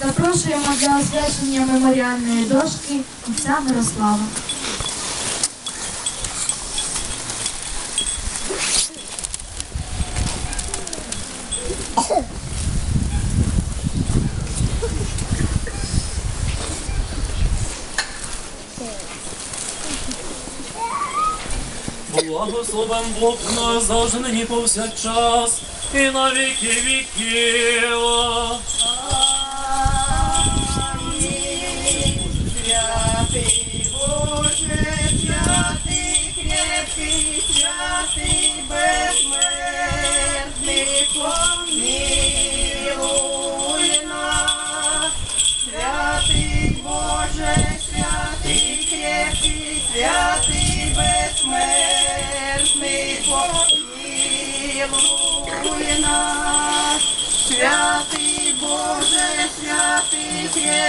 Запрошуємо для освячення меморіальної дошки отця Мирослава. Благословен Бог наш завжди повсякчас і на віки віків. Святий Боже, Боже, святий, крепкий, святий, безсмертний, помилуй нас. Святий Боже, святий, крепкий,